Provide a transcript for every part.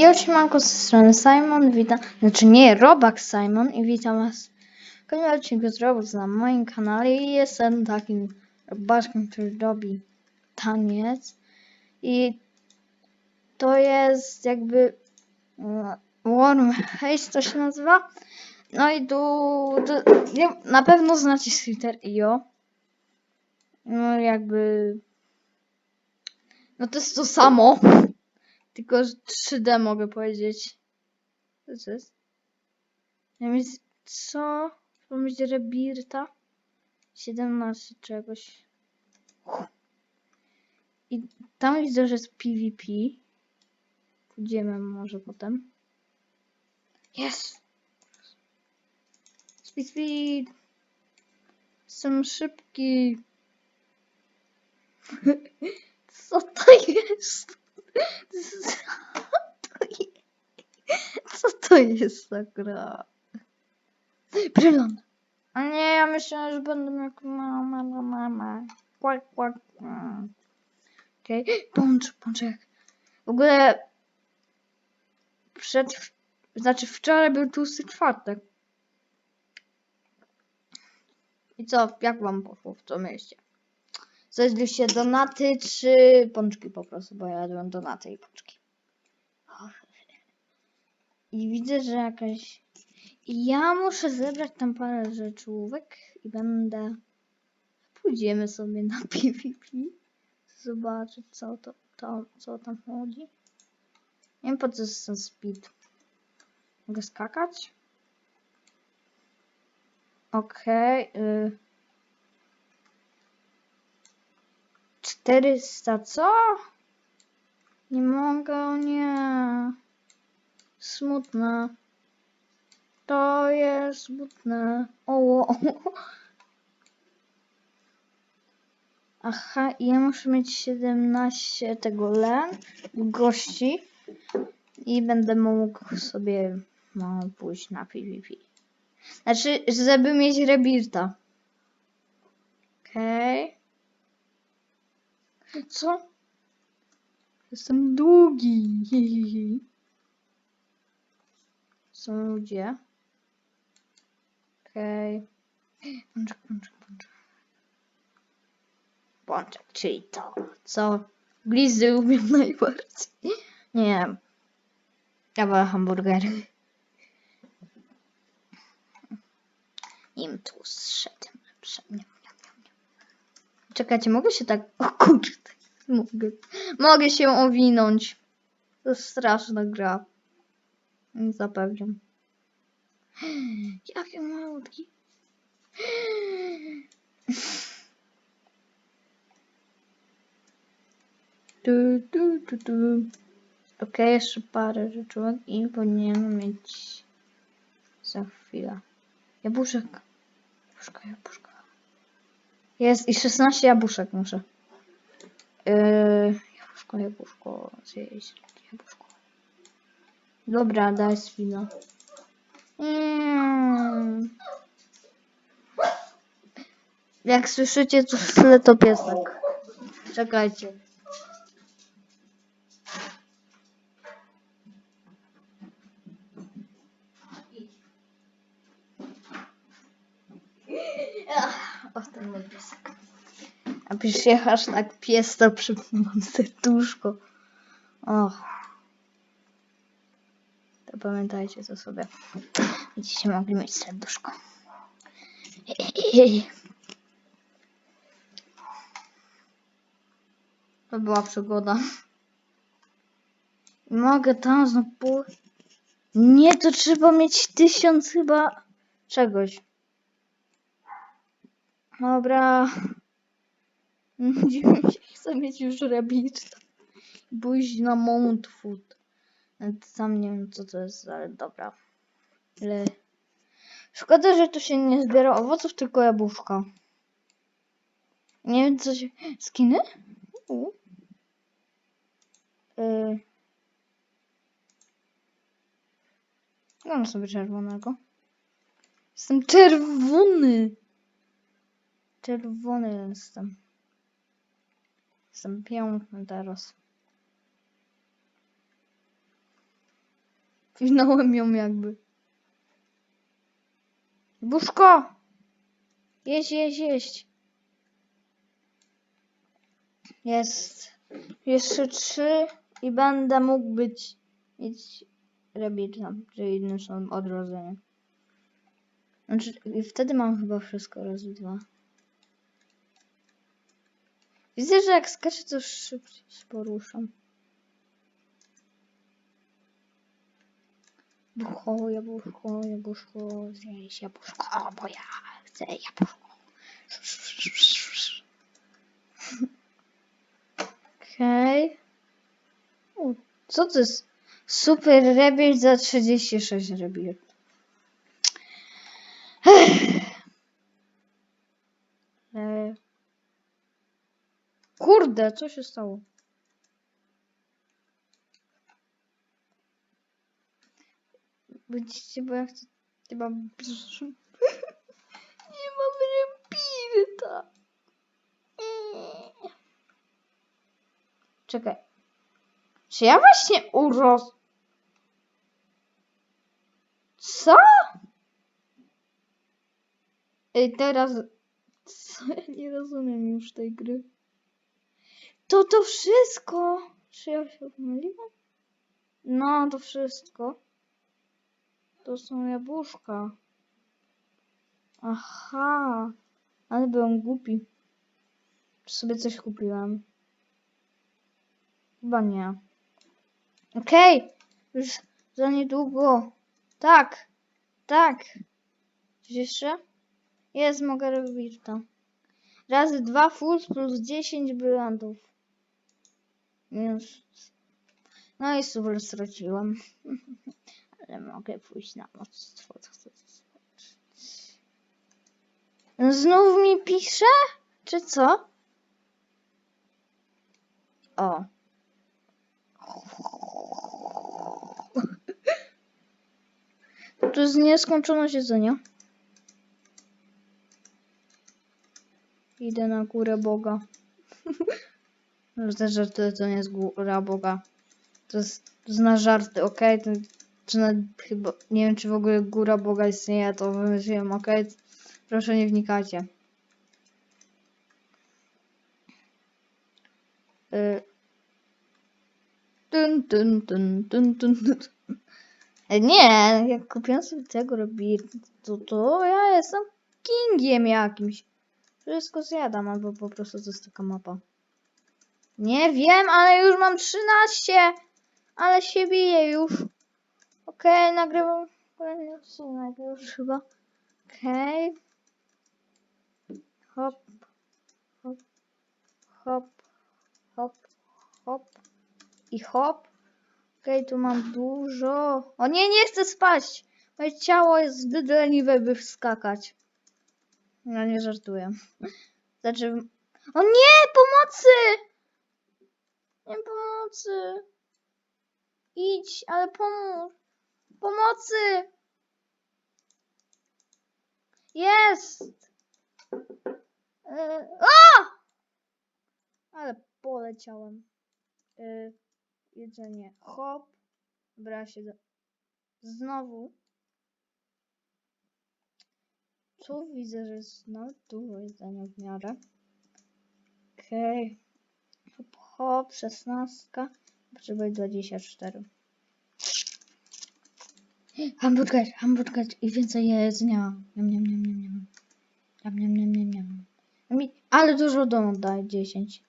I otrzymanko z strony Simon, witam, znaczy nie, Robak Simon i witam was w kolejnym odcinku z Roblox na moim kanale. I jestem takim robaczkiem, który robi taniec. I to jest jakby e, Warm Haze to się nazywa. No i tu, nie, na pewno znacie Twitter.io no jakby no to jest to samo tylko że 3D mogę powiedzieć. Co to jest? Ja mi co? Będzie rebirta? 17 czegoś. I tam widzę, że jest PvP. Pójdziemy może potem. Jest! Speed, speed! Jestem szybki. Co to jest? Co to jest za gra? Brylant. A nie, ja myślałem, że będę jak mama, mama, mama. Kłak, kłak. Okej, okay. pącz, pączek. W ogóle przed, znaczy wczoraj był tłusty czwartek. I co, jak wam poszło w to mieście? Zjedliście donaty czy pączki po prostu, bo ja jadłem donaty i pączki. I widzę, że jakaś... Ja muszę zebrać tam parę rzeczówek i będę... Pójdziemy sobie na PvP. Zobaczyć co to, to co tam chodzi. Nie wiem po co jest ten speed. Mogę skakać? Okej. Okay, y 400 co? Nie mogę, nie. Smutne. To jest smutne. O, Aha, i ja muszę mieć 17 tego len gości i będę mógł sobie no, pójść na PvP. Znaczy, żeby mieć rebirta. Okej. Okay. Co? Jestem długi. Są ludzie. Okej. Okay. Pączek, pączek, pączek. Pączek, czyli to, co glizy lubią najbardziej. Nie. Ja wolę hamburgery. Im tłustsze, tym lepsze. Nie. Czekajcie, mogę się tak... O kurde. Mogę. Mogę się owinąć. To jest straszna gra. Zapewniam. Jakie malutki. Tu, tu, tu, tu. Ok, jeszcze parę rzeczy i powinienem mieć za chwilę. Jabłuszek. Jabłuszka, jabłuszka. Jest i 16 jabłuszek muszę. Yy, jabłuszko, jabłuszko, zjeść jabłuszko. Dobra, daj spina. Mm. Jak słyszycie, to w to piesek. Czekajcie. O, ten mój piesek. A piszcie hashtag pies to przypomam serduszko. Och. To pamiętajcie to sobie. Będziecie mogli mieć serduszko. To była przygoda. Mogę tam znowu... Nie, to trzeba mieć tysiąc chyba czegoś. Dobra. Dziwnie się chcę mieć już rabbit. Pójść na Mount Food. Sam nie wiem co to jest, ale dobra. Szkoda, że tu się nie zbiera owoców, tylko jabłuszka. Nie wiem co się... Skiny? U. Yy. Mam sobie czerwonego. Jestem czerwony! Czerwony jestem. Jestem piękny teraz. Winąłem ją jakby. Buszko! Jeść, jeść, jeść. Jest. Jeszcze trzy i będę mógł być mieć rebirna, czyli innym słowem odrodzenie. Znaczy, wtedy mam chyba wszystko razy dwa. Widzę, że jak skaczę, to szybciej się poruszam. Bucho, jabłuszko, jabłuszko, zjeść jabłuszko, bo ja chcę jabłuszko. Okej. Okay. Co to jest? Super rebir za 36 rebir. E, Kurde, co się stało? Widzicie, bo ja chcę... Mam... Nie mam rebirta. Czekaj. Czy ja właśnie uros... Co? Ej, teraz... Co? Ja nie rozumiem już tej gry. To to wszystko! Czy ja się pomyliłam? No, to wszystko. To są jabłuszka. Aha. Ale byłem głupi. Czy sobie coś kupiłam? Chyba nie. Okej. Już za niedługo. Tak. Tak. Coś jeszcze? Jest, mogę robić to. Razy dwa full plus 10 brylantów. Minus. No i super straciłem. Ale mogę pójść na mocstwo. Znów mi pisze? Czy co? O. To jest nieskończoność jedzenia. Idę na górę Boga. Żarty to nie jest góra Boga. To jest, to na żarty, okej? To, czy na, chyba, nie wiem czy w ogóle góra Boga istnieje, to wymyśliłem, okej? Proszę nie wnikajcie. Tun, tun, tun, tun, tun. E, Nie, jak kupiłem sobie tego robię, to, to ja jestem kingiem jakimś. Wszystko zjadam, albo po prostu to jest taka mapa. Nie wiem, ale już mam 13! Ale się biję już. Okej, nagrywam kolejny odcinek już chyba. Okej. Hop. Hop. Hop. Hop. Hop. I hop. Okej, tu mam dużo. O nie, nie chcę spać! Moje ciało jest zbyt leniwe, by wskakać. No nie żartuję. Znaczy... O nie! Pomocy! Nie pomocy! Idź, ale pomóż! Pomocy! Jest! Yy, a! Ale poleciałem. Yy, jedzenie. Hop. Dobra, się do... Znowu. Tu widzę, że jest nawet dużo jedzenia w miarę. Okej. Okay. Hop, hop, 16. Potrzebuję 24. Hamburger, hamburger i więcej jedzenia. Niam, niam, niam, niam, niam. Niam, niam, niam, niam, niam. A mi- Ale dużo domu daje 10.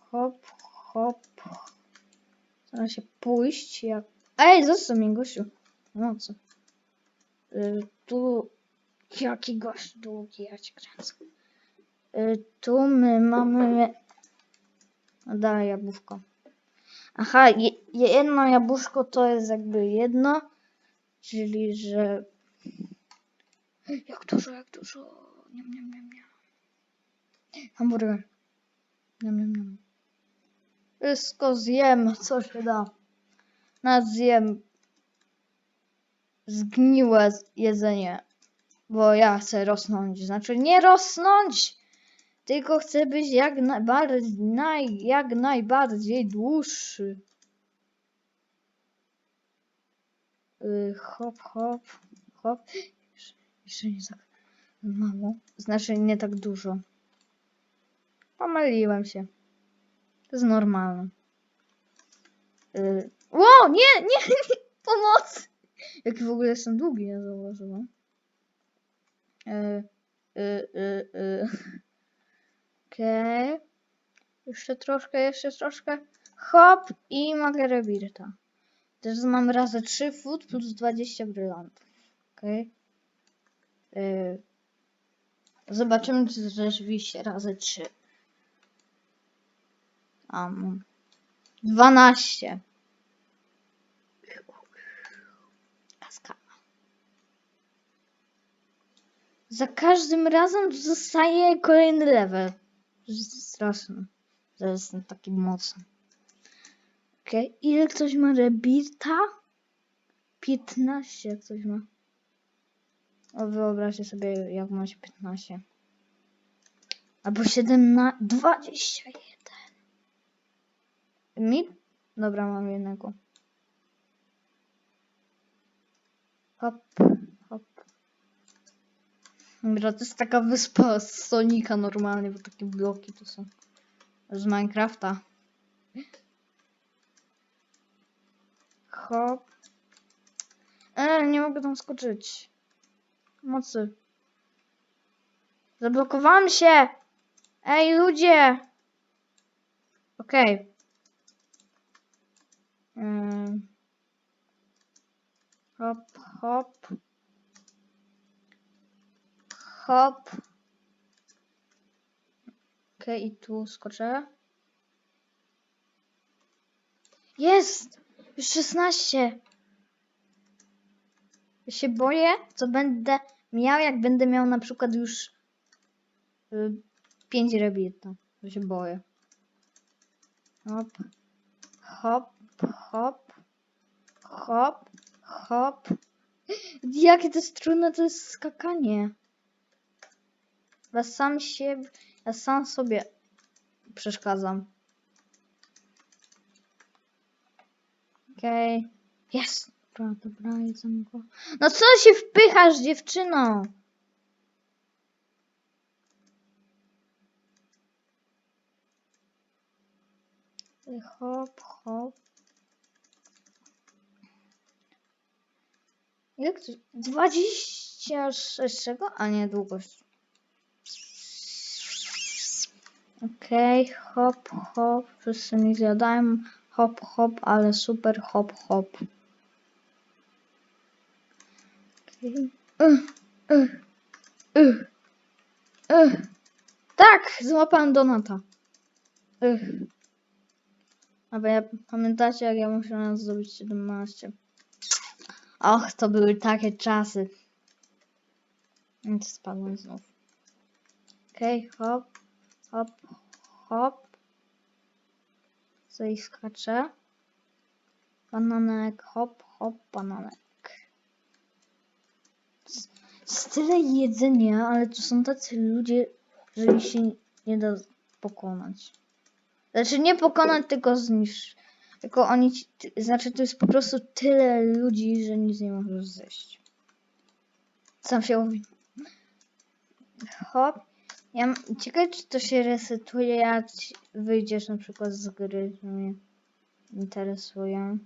Hop, hop. Staram się pójść jak... Ej, zostaw mnie, gościu. No co? Y, tu... Jaki gość długi, ja cię kręcę. Y, tu my mamy... No daj jabłuszko. Aha, je, jedno jabłuszko to jest jakby jedno, czyli że... Jak dużo, jak dużo. Niam, niam, niam, niam. Hamburger. Niam, niam, niam. Wszystko zjem, co się da. Nawet zjem zgniłe jedzenie. Bo ja chcę rosnąć. Znaczy nie rosnąć! Tylko chcę być jak najbardziej, naj, jak najbardziej dłuższy. Y, hop, hop, hop. Jeszcze- Jeszcze nie tak mało. Znaczy nie tak dużo. Pomyliłem się. To jest normalne. Y, Ło, nie, nie, nie, pomoc! Jaki w ogóle jestem długi, ja zauważyłam. Y, y, y, y. Okej. Jeszcze troszkę, jeszcze troszkę. Hop i mogę rebirta. Teraz mam razy 3 food plus 20 brylantów. Okej. Y, Zobaczymy, czy rzeczywiście razy 3. A, mam 12. Kaskada. Za każdym razem zostaje kolejny level. To jest Straszne. To jest taki mocny. Okej, ile ktoś ma rebirta? 15 jak ktoś ma. O, wyobraźcie sobie, jak macie 15. Albo 17, 21. Mi? Dobra, mam jednego. Hop. Dobra, to jest taka wyspa z Sonika normalnie, bo takie bloki to są. Z Minecrafta. Hop. E, nie mogę tam skoczyć. Mocy. Zablokowałam się! Ej, ludzie! Okej. Ym. Hop, hop. Hop. Okej, i tu skoczę. Jest! Już 16! Ja się boję, co będę miał, jak będę miał na przykład już y, 5 rebirta. To się boję. Hop. Hop, hop. Hop, hop. Jakie to jest trudne, to jest skakanie. Ja sam się, ja sam sobie przeszkadzam. Okej. Jest! Dobra, dobra, jedzę go. No co się wpychasz, dziewczyno? Hop, hop. Jak to? 26 czego? A nie, długość. Okej, hop, hop. Wszyscy mi zjadają. Hop, hop, ale super hop, hop. Okej. Ugh, ugh, ugh, ugh. Tak, złapałem Donata. Ugh. Ale ja, pamiętacie, jak ja musiałem zdobyć 17? Och, to były takie czasy. Więc spadłem znów. Okej, hop, hop, hop. Co i skaczę. Bananek, hop, hop, bananek. Jest- Jest tyle jedzenia, ale to są tacy ludzie, że ich się nie da pokonać. Znaczy nie pokonać, tylko zniszczyć. Tylko oni, ci- znaczy to jest po prostu tyle ludzi, że nic nie możesz zjeść. Sam się mówi. Hop. Ja, ciekawe, czy to się resetuje, jak wyjdziesz na przykład z gry, to mnie interesuje.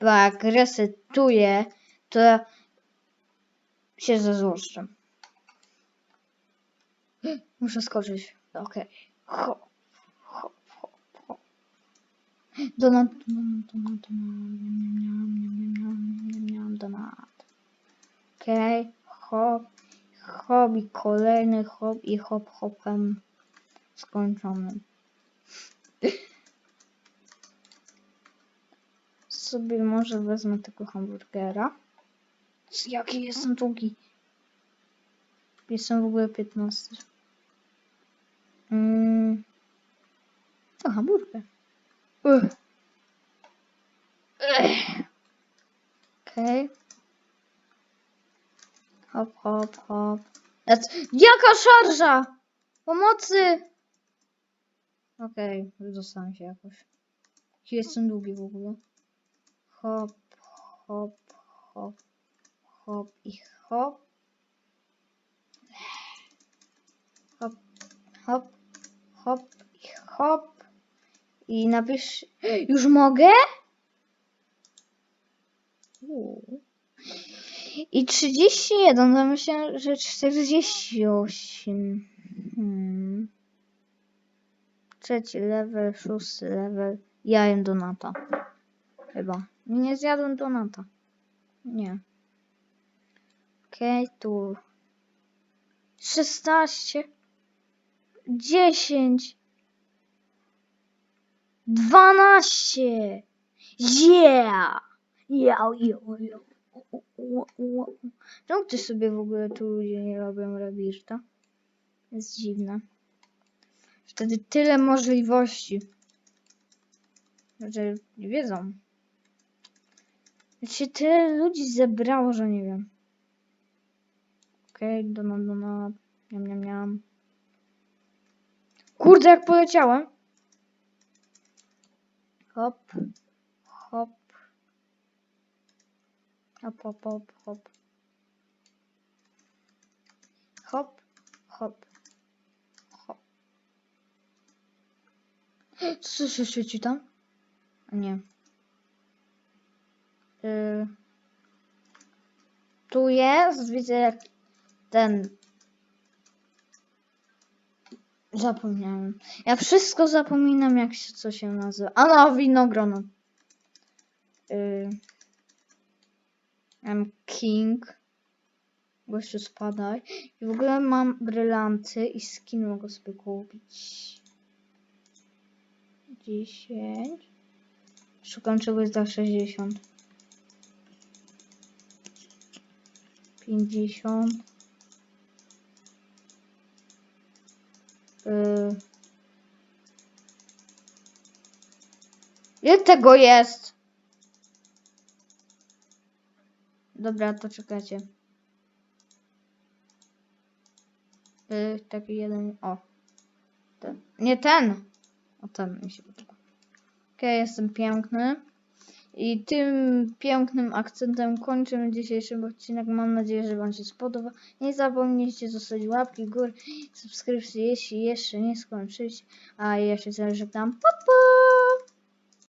Bo jak resetuje, to się zezłoszczę. Muszę skoczyć. Okej. Hop, hop, hop, hop. Donat, donat, donat, donat. Niam, donat. Okej. Hop. Hop i kolejny hop i hop hopem skończony. Sobie może wezmę tego hamburgera. Jaki jestem długi. Jestem w ogóle 15. Mm. O, hamburger. Ugh. Ech. Okej. Hop, hop, hop. Jaka szarża! Pomocy! Okej, okay, dostałem się jakoś. Jestem długi w ogóle. Hop, hop, hop, hop i hop. Hop, hop, hop i hop. I napisz... Już mogę? Uuu. I 31, to myślę, że 48. Hmm. Trzeci level, szósty level. Ja jem donata. Chyba. Nie zjadłem donata. Nie. Okej, tu. 16. 10. 12. Yeah! Yo, yo, yo. Czemu ty sobie w ogóle tu ludzie nie robią rebirta? Jest dziwne. Wtedy tyle możliwości. Że nie wiedzą. się tyle ludzi zebrało, że nie wiem. Okej, okay, donat, donat. Niam, niam, niam. Kurde, jak poleciałem. Hop, hop. Hop, hop, hop, hop. Hop, hop, hop. Co się świeci tam? Nie. Y... Tu jest, widzę jak ten... Zapomniałem. Ja wszystko zapominam jak się, co się nazywa. A no, winogrono. Y... I'm king. Gościu spadaj. I w ogóle mam brylanty i skin mogę sobie kupić. 10. Szukam czegoś za 60. 50. Yy. Ile tego jest? Dobra, to czekajcie. Yy, taki jeden. O. Ten. Nie ten. O ten mi się podoba. Okej, jestem piękny. I tym pięknym akcentem kończymy dzisiejszy odcinek. Mam nadzieję, że Wam się spodoba. Nie zapomnijcie zostawić łapki w górę, subskrypcji, jeśli jeszcze nie skończyliście. A ja się zażegnam. Pa, pa!